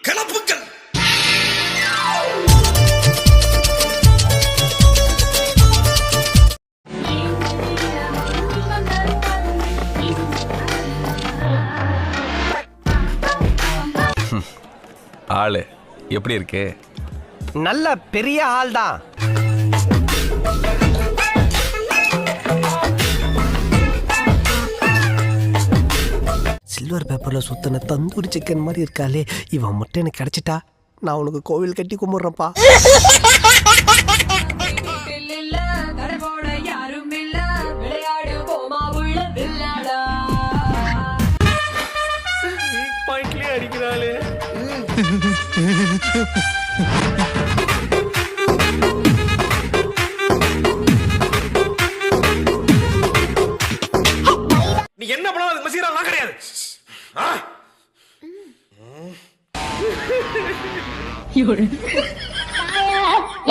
கிளப்புக்கள் ஆளு. எப்படி இருக்கு? நல்ல பெரிய ஆள் தான் சில்வர் பேப்பர்ல சுத்தின தந்தூரி சிக்கன் மாதிரி இருக்காளே. இவன் மட்டும் எனக்கு கிடைச்சிட்டா. நான் உனக்கு கோவில் கட்டி கும்பிடுறேன்ப்பா. இல்ல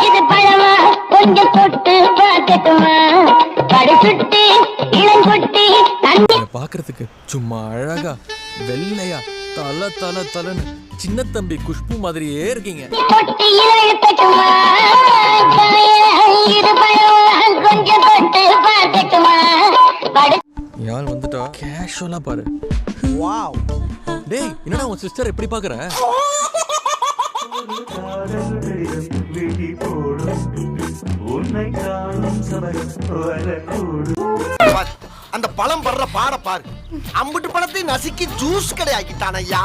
இது பழமா? கொஞ்சம் தொட்டு பார்க்கட்டுமா? படுசுட்டி இளங்குட்டி தண்ணி பாக்குறதுக்கு சும்மா அழகா வெள்ளையா தல தல தலன்னு சின்ன தம்பி குஷ்பு மாதிரியே இருக்கீங்க. தொட்டி இழுத்தட்டுமா இது பழமா? கொஞ்சம் தொட்டு பார்க்கட்டுமா? படு யார் வந்துட்டா கேஷுவலா பாரு. வாவ் டேய் என்னடா உன் சிஸ்டர் எப்படி பாக்குற? அந்த பழம் படுற பாட பாரு. அம்புட்டு பழத்தை நசுக்கி ஜூஸ் கிடையாக்கிட்டான் ஐயா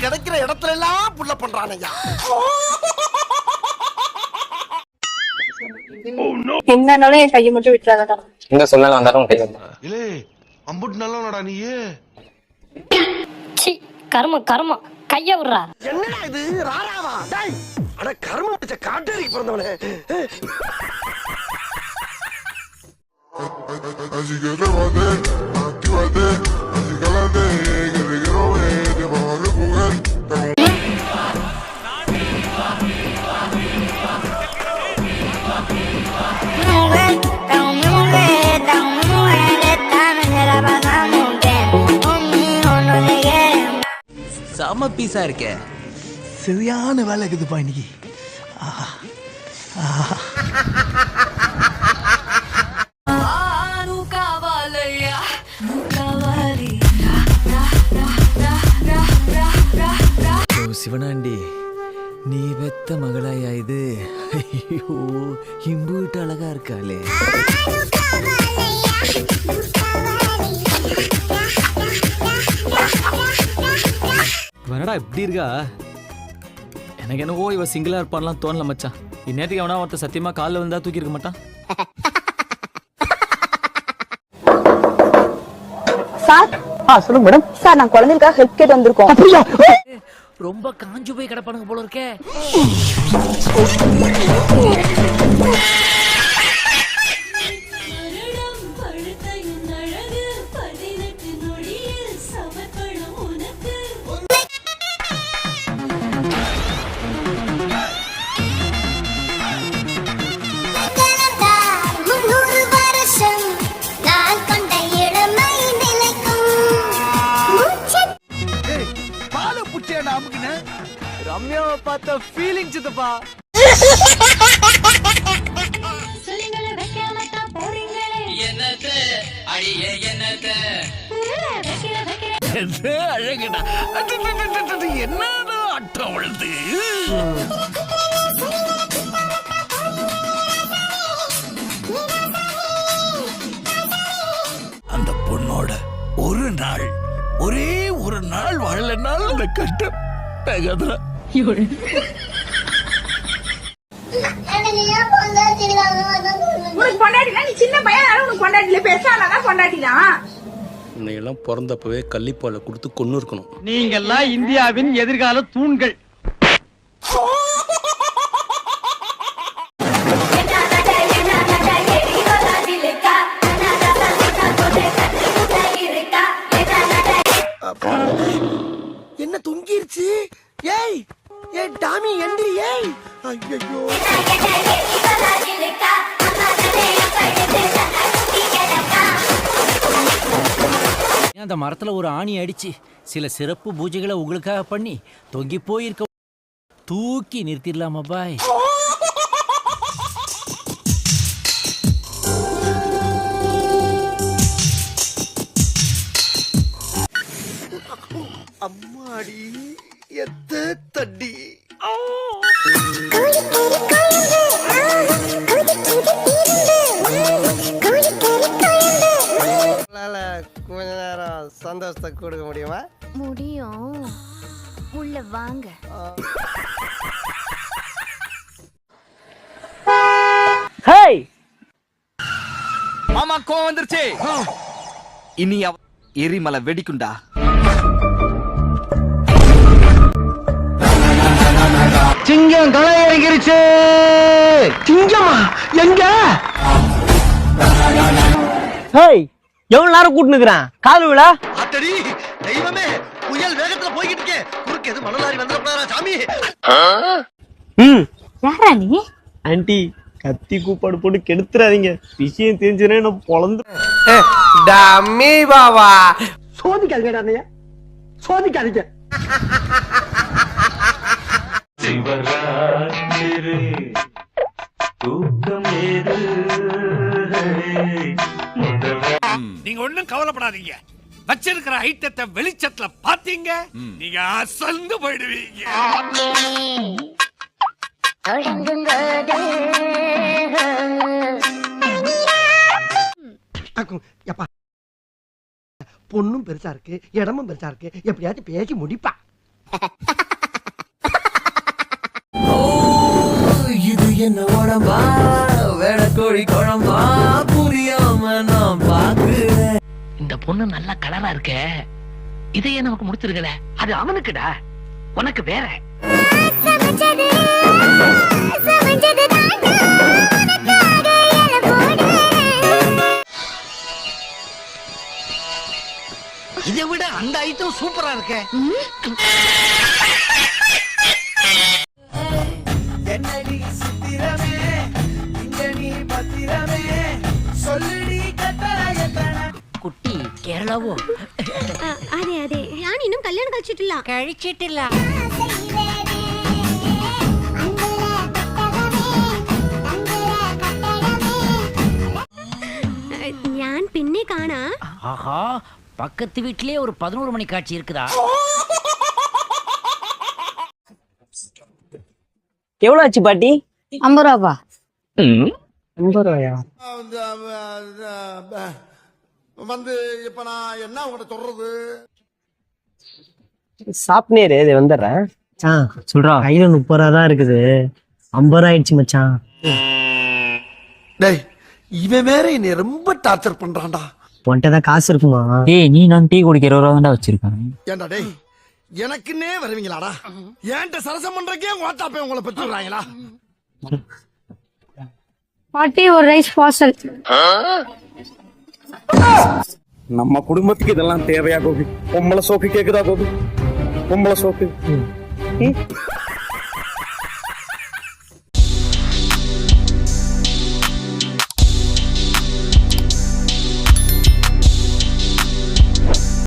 கிடைக்கிற இடத்துல எல்லாம் புள்ள பண்றான் ஐயா எங்கனாலும் என் கையை மட்டும் விட்டுறாதடா. எங்க சொன்னாலும் வந்தாலும் கை வைப்பேன். இலே அம்புட்டு நல்லவனடா நீ சி கர்மம் கர்மம் கைய விடுறா. என்னடா இது? ராராவா? டேய் அட கர்மம் பிடிச்ச காட்டேரி பிறந்தவனே. Así que trépate, actívate, así cálate, que te quiero ver, te செம பீஸா இருக்கே சரியான வேலை இருக்குதுப்பா இன்னைக்கு சிவனாண்டி நீ பெத்த மகளாயா இது ஐயோ இம்புட்டு அழகா இருக்காளே வேணடா இப்படி இருக்கா? எனக்கு என்னவோ இவ சிங்கிளா இருப்பான்லாம் தோணல மச்சான். இந்நேரத்துக்கு எவனா ஒருத்தன் சத்தியமா காலில் வந்தா தூக்கி இருக்க மாட்டான்? சார்? ஆ சொல்லுங்க மேடம். சார் நான் குழந்தைகளுக்காக ஹெல்ப் கேட்டு வந்திருக்கோம். ரொம்ப காஞ்சு போய் கிடப்பானுங்க போல இருக்கே. பார்த்த ஃபீலிங் சித்தப்பா. என்னது? என்னது? அழகுடா. என்னடா அட்டம் உழுது அந்த பொண்ணோட ஒரு நாள் ஒரே ஒரு நாள் வாழலைனாலும் அந்த கஷ்டம் தகதுரா உனக்கு பொண்டாட்டினா நீ சின்ன பையன் உனக்கு பொண்டாட்டில பெருசானாதான் பொண்டாட்டிதான். உன்னையெல்லாம் பிறந்தப்பவே கள்ளிப்பாலை கொடுத்து கொண்டு இருக்கணும் நீங்கெல்லாம் இந்தியாவின் எதிர்கால தூண்கள். என்ன தொங்கிருச்சு? ஏய் ஏ டாமி எந்திரி ஏய். ஐயோ அந்த மரத்துல ஒரு ஆணி அடிச்சு? சில சிறப்பு பூஜைகளை உங்களுக்காக பண்ணி தொங்கி போயிருக்க தூக்கி நிறுத்திடலாமா பாய்? அம்மாடி. சந்தோஷத்தை கொடுக்க முடியுமா? முடியும். உள்ள வாங்க. ஹேய்! மாமா கோவம் வந்துருச்சு. இனி அவ எரிமலை வெடிக்குண்டா? சிங்கம் களை இறங்கிருச்சு சிங்கமா எங்க? ஹேய் எவ்வளவு நேரம் கூட்டுனுக்குறேன்? கால் விழா? அத்தடி தெய்வமே புயல் வேகத்துல போய்கிட்டு இருக்கே. குறுக்கு எது மணலாரி வந்துடக்கூடாதா சாமி? ம். யாரா நீ? ஆன்ட்டி கத்தி கூப்பாடு போட்டு கெடுத்துறாதீங்க. விஷயம் தெரிஞ்சுனே நான் பொழந்து டம்மி பாபா சோதிக்காதீங்க அண்ணையா. சோதிக்காதீங்க. நீங்க ஒண்ணும் கவலைப்படாதீங்க. வச்சிருக்கிற ஐட்டத்தை வெளிச்சத்துல பாத்தீங்க நீங்க அசந்து போயிடுவீங்க. எப்பா. பொண்ணும் பெருசா இருக்கு இடமும் பெருசா இருக்கு. எப்படியாச்சும் பேசி முடிப்பா. இது என்ன உடம்பா வேடக்கோழி குழம்பா பொண்ணு நல்ல கலரா இருக்க. இதையே நமக்கு முடிச்சிருக்கல. அது அவனுக்குடா. உனக்கு வேற. இதை விட அந்த ஐட்டம் சூப்பரா இருக்கே. கேரளாவோ അതെ അതെ ഞാൻ ഇന്നും കല്യാണം കഴിച്ചിട്ടില്ല കഴിച്ചിട്ടില്ല ഞാൻ പിന്നെ കാണാ ஆஹா பக்கத்து வீட்லயே ஒரு பதினோரு மணி காட்சி இருக்குதா எவ்வளவு ஆச்சு பாட்டி ஐம்பது ரூபாப்பா ஐம்பது ரூபாயா வந்து இப்ப நான் என்ன உங்கள்கிட்ட சொல்றது? சாப்பினேரு இது வந்துடுறேன். மச்சான் சொல்றா. கையில முப்பது ரூபா தான் இருக்குது. ஐம்பது ரூபா ஆயிடுச்சு மச்சான். டேய் இவன் வேற என்னை ரொம்ப டார்ச்சர் பண்றான்டா. உன்கிட்ட தான் காசு இருக்குமா? ஏய் நீ நான் டீ குடிக்கிற ரூபா தான்டா வச்சிருக்கேன். ஏன்டா டேய் எனக்குன்னே வருவீங்களாடா? ஏன்ட்ட சரசம் பண்றக்கே ஓட்டாப்பே உங்களை பெற்றுறாங்களா பாட்டி ஒரு ரைஸ் பார்சல் நம்ம குடும்பத்துக்கு இதெல்லாம் தேவையா கோபி? பொம்பளை சோக்கு கேக்குதா கோபி? பொம்பளை சோக்கு.